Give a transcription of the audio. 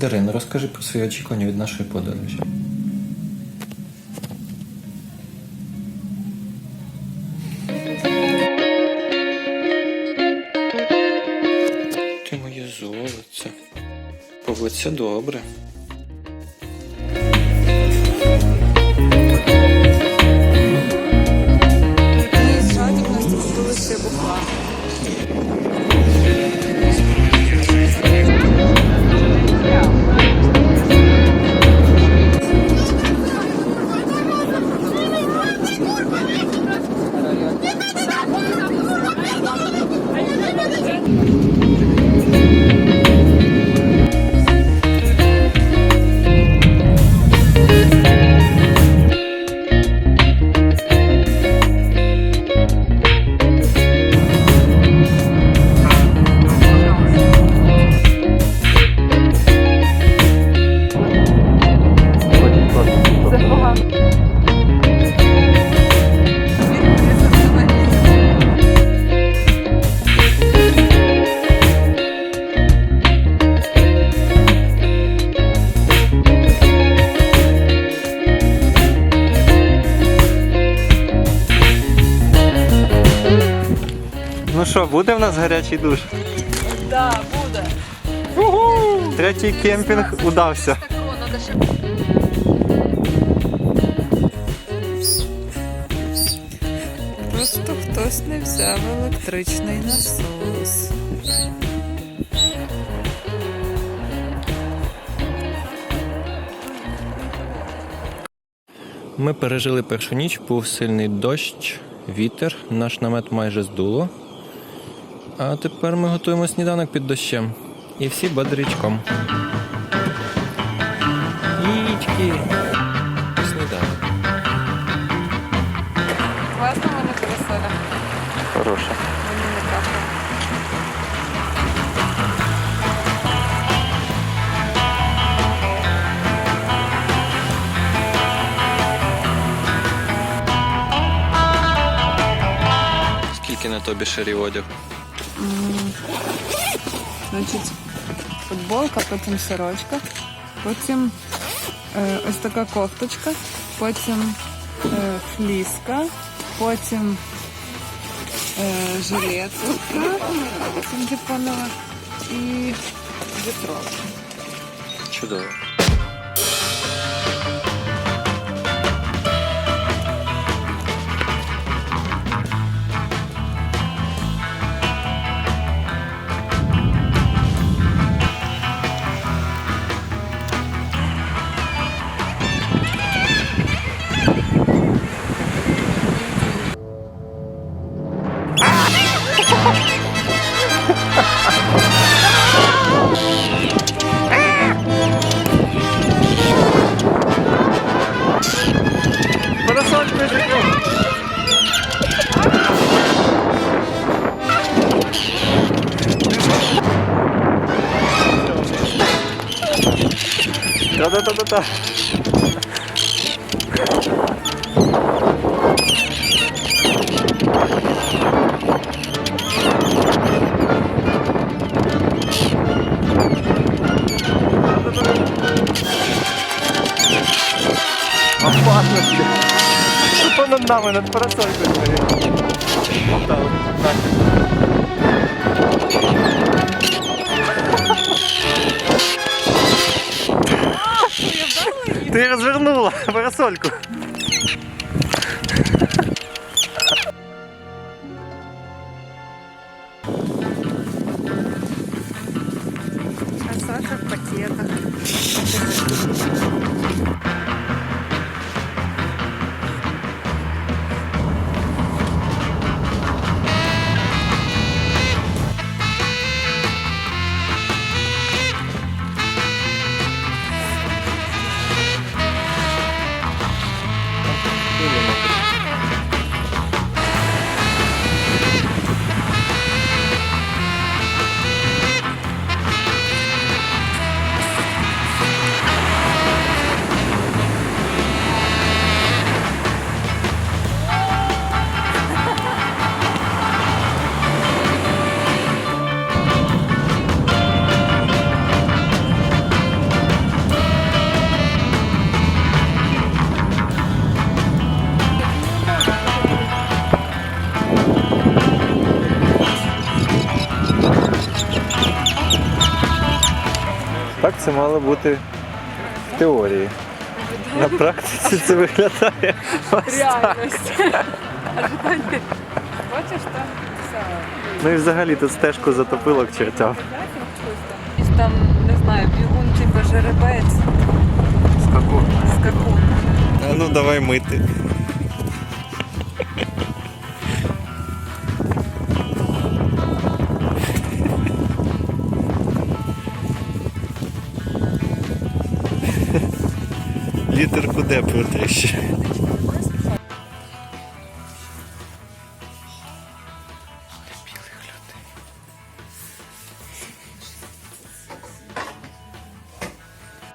Дарина, розкажи про свої очікування від нашої подорожі. Ти моє золоце. Поводься добре. Що, буде в нас гарячий душ? Да, буде. Третій кемпінг удався. Просто хтось не взяв електричний насос. Ми пережили першу ніч, був сильний дощ, вітер, наш намет майже здуло. А тепер ми готуємо сніданок під дощем. І всі бодрячком. Яєчки. Сніданок. Класно мене. Мені не капає. Скільки на тобі шарів одяг? Значить, футболка, потім сорочка, потім е, ось така кофточка, потім е, фліска, потім е, жилетка, синтепонова і вітро. Чудово. 따다다다다. 아빠 진짜 슈퍼 난다면은 파란 소리 때문에. 다 Solco. Це мало бути в теорії. На практиці це виглядає ось так. Реальність. Ожидання. Бачиш, там все. Ну і взагалі тут стежку затопило к чертям. Якийсь там, не знаю, бігун типу жеребець, скакун. А ну давай мити. Літерку де плетеш?